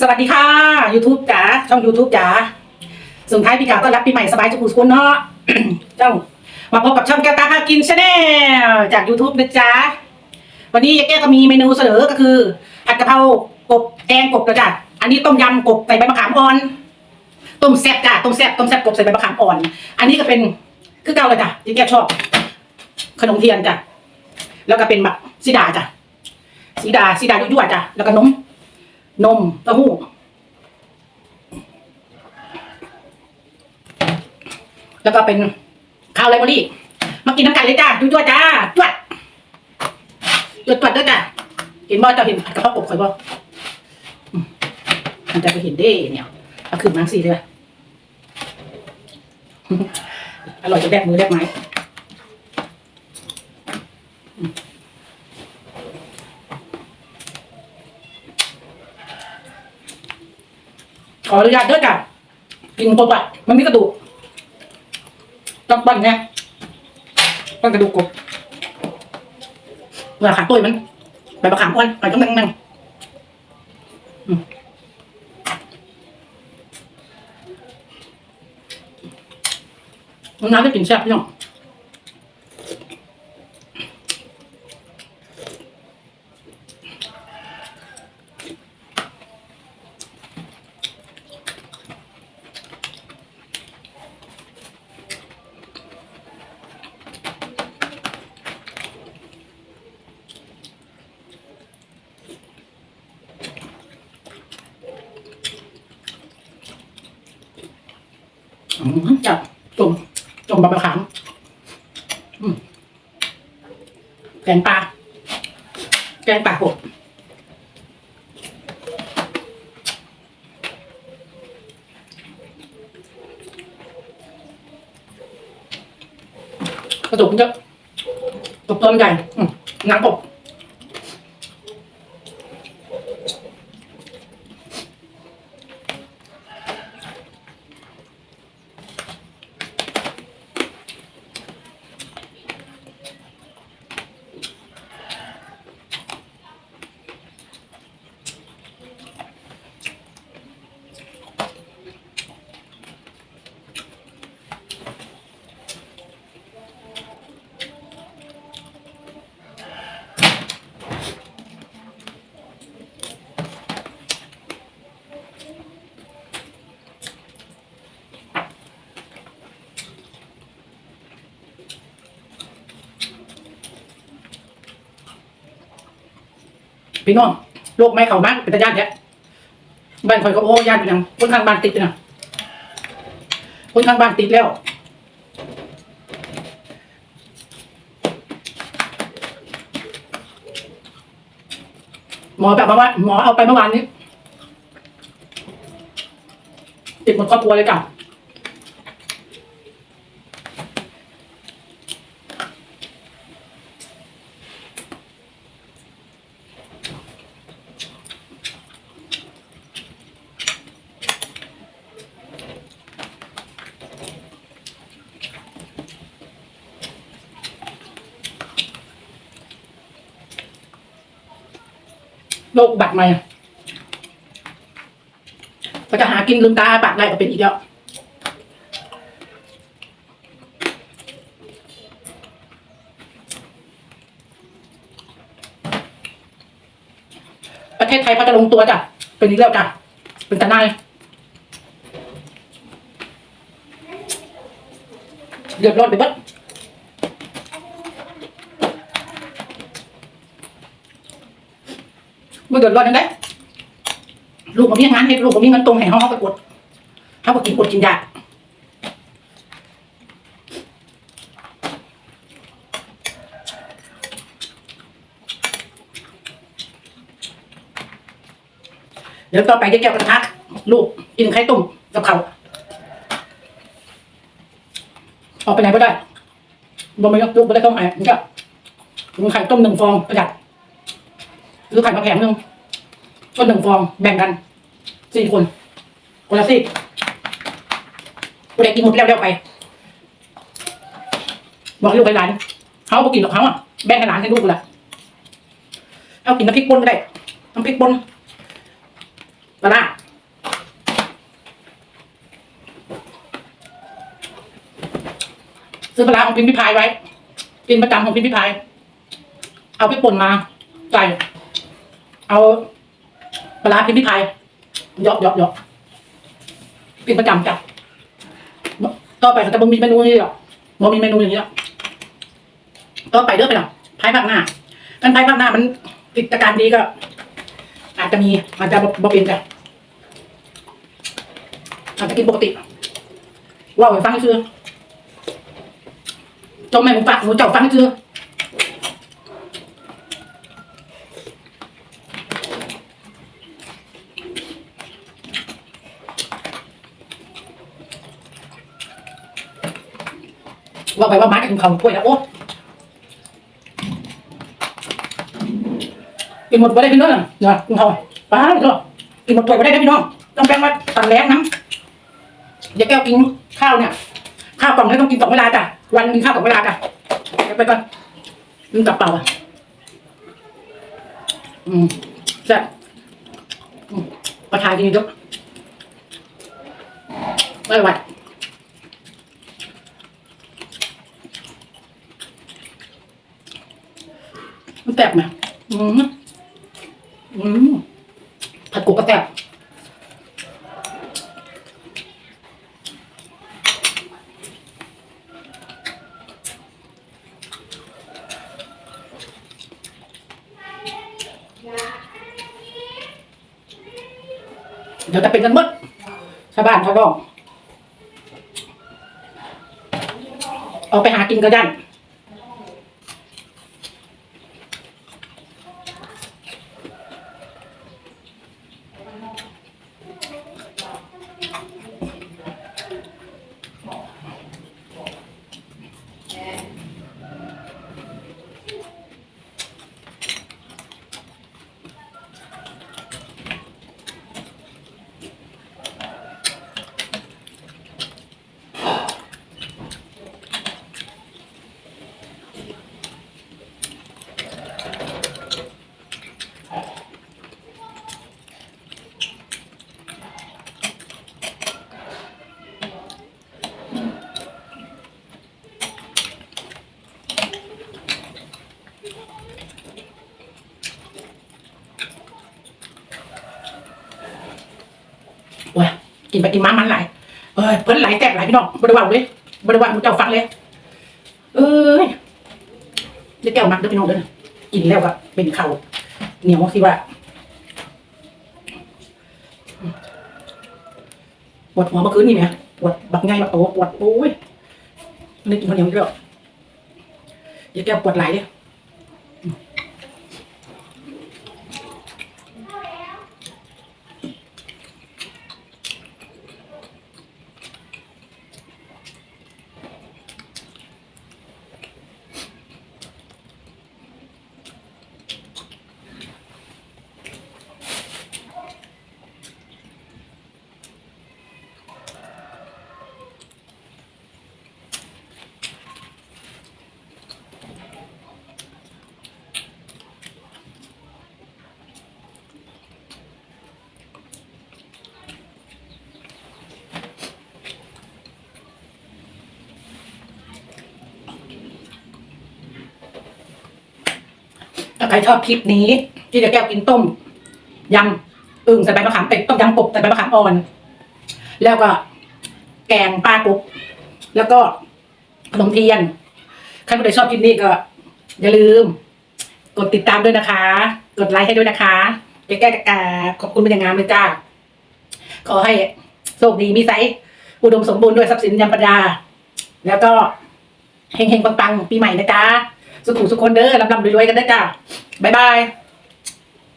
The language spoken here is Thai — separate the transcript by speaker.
Speaker 1: สวัสดีค่ะ YouTube จ๋าช่อง YouTube จ๋าส่งท้ายปีเก่าต้อนรับปีใหม่สบายจุกุสกุลเนาะ เจ้า มาพบกับช่องแก้วตาพากินชาแนลจาก YouTube นะจ๊ะ วันนี้ยายแก้วก็มีเมนูเสนอก็คือผัดกะเพรากบแกงกบกระจัดอันนี้ต้มยำกบใส่ใบมะขามอ่อน ต้มแซ่บจ้ะต้มแซ่บต้มแซ่บกบใส่ใบมะขามอ่อน อันนี้ก็เป็นคือเก่าเลยจ้ะยายแก้วชอบ ขนมเทียนจ้ะแล้วก็เป็นแบบสีดาจ้ะสีดาสีดายั่วๆจ้ะแล้วก็นม นมเต้าหู้แล้วก็เป็นข้าวไรบอรี่มากินน้ำกันเลยจ้าจุ๊จวดจ้าจวดจวดจวดด้วยจ้าเห็นบ่เจ้าเห็นผัดกะเพรากบข่อยบ่อืมมันจะไปเห็นเด้เนี่ยเอาขึ้นมาสิเลยอร่อยจะแดกมือแดกไม้อืม ขออนุญาตเด้อจ้ะกินกบอะมันมีกระดูกต้องปั้นไงปั้นกระดูกกบเวลาขาตุ้ยมันใบมะขามอ่อนมันต้องนั่งนั่งน้ำได้กินแซ่บพี่น้อง จับจมจมใบมะขามแกงปลาแกงปลาหดกระดูกเยอะกตัวมันใหญ่หนังกบ พี่น้องโรคไม่เข้ามากเป็นตาญาติเนี่ยบ้านคอยก็โอ้ญาติเป็นยังคนข้างบ้านติดเลยนะคนข้างบ้านติดแล้วหมอแบบว่าหมอเอาไปเมื่อวานนี้ติดหมดครอบครัวเลยจ้ะ โรคบัติใหม่ก็จะหากินลืมตาปากได้ก็เป็นอีกแล้วประเทศไทยพัฒลงตัวจ้ะ เป็นอีกแล้วจ้ะ เป็นตาหนายเดือดร้อนไปบิดมื่ อเดือดร้อนยังไงลูกผมมีงานเฮ็ดลูกผมมีเงินตรงให้เขาเขาไปกดเขาก็กินอดกินยากเดี๋ยวต่อไปจะแก้วกระทะลูกกินไข่ต้มกับเขาออกไปไหนไม่ได้บ่ไม่ลูกไม่ได้ต้องไอ้นี่ก็กินไข่ต้มหนึ่งฟองประหยัด หรือไข่มาแผงหนึ่งก็หนึ่งฟองแบ่งกันสี่คน คนละสิบกูได้กินหมดแล้วเดี๋ยวไป บอกลูกไปหลานเขาบอกกินหรอกเขาอะแบ่งให้หลานให้ลูกกูละเอากินน้ำพริกป่นก็ได้น้ำพริกป่นปลาซื้อปลาของพิมพิพายไว้ กินประจำของพิมพิพาย เอาไปป่นมาใส่ เอาปลาร้าพิมพ์พิพายหยอกหยอกหยอกกินประจำจ้ะต่อไปเขาจะบ่มีเมนูนี้หรอกบ่มีเมนูอย่างนี้หรอกต่อไปเด้อไปหรอกพายภาคหน้ากันพายภาคหน้ามันกิจการดีก็ อาจจะมีอาจจะบ่เป็นจ้ะอาจจะกินปกติว่าให้ฟังคือจงแม่หมูปะหมูเจ้าฟังคือ ว่าไปว่ามากับกินข้าวกล้วยแล้โอ้กินหมดไปได้พี่น้องเดี๋ยกินข้าวป้าพี่น้องกินหมดถ้วยไปได้ได้พี่น้องต้องแบ่งมาตันแรงน้ำอย่าแก้วกินข้าวเนี่ย ข้าวกล่องนี้ต้องกินสองเวลาจ้ะวันกินข้าวสองเวลาจ้ะเดี๋ยวไปก่อนกินกับเปล่าอะอืมแซ่บอืมประทานกินเยอะไม่ไหวมันแซ่บไหมอืมอืมผัดกุกก็แซ่บ เดี๋ยวจะเป็นกันหมดชาวบ้านชาวบ้องออกไปหากินก็ยันโอ้ย กินไปกินมามันไหลเอ้ยเพิ่นไหลแตกไหลพี่น้องบริวารเลยบริวารมึงเจ้าฟังเลย เอ้ยเดี๋ยวแก้วมักเด้อพี่น้องเด้อกินแล้วก็เป็นเข่าเหนียวสิว่าปวดหัวเมื่อคืนนี่เนี่ยปวดบักไงบักโตปวดโอ้ยนี่กินคนเดียวอีกแล้วเดี๋ยวแก้วปวดไหลเลย ถ้าใครชอบคลิปนี้ที่จะแก้วกินต้มยำอึ่งใส่ใบมะขามเป็ดต้มยำกบใส่ใบมะขามอ่อน แล้วก็แกงปลากบแล้วก็ขนมเทียนใครผู้ใดชอบคลิปนี้ก็ อย่าลืม กดติดตามด้วยนะคะ กดไลค์ให้ด้วยนะคะเจะแก้กาขอบคุณเป็นอย่างงามเลยจ้าขอให้โชคดีมีไซส์อุดมสมบูรณ์ด้วยทรัพย์สินยำประดา แล้วก็เฮงๆปังๆปีใหม่นะจ๊ะ สุขุสุขคนเด้อลำลำรวยๆกันเด้อจ้าบ๊ายบาย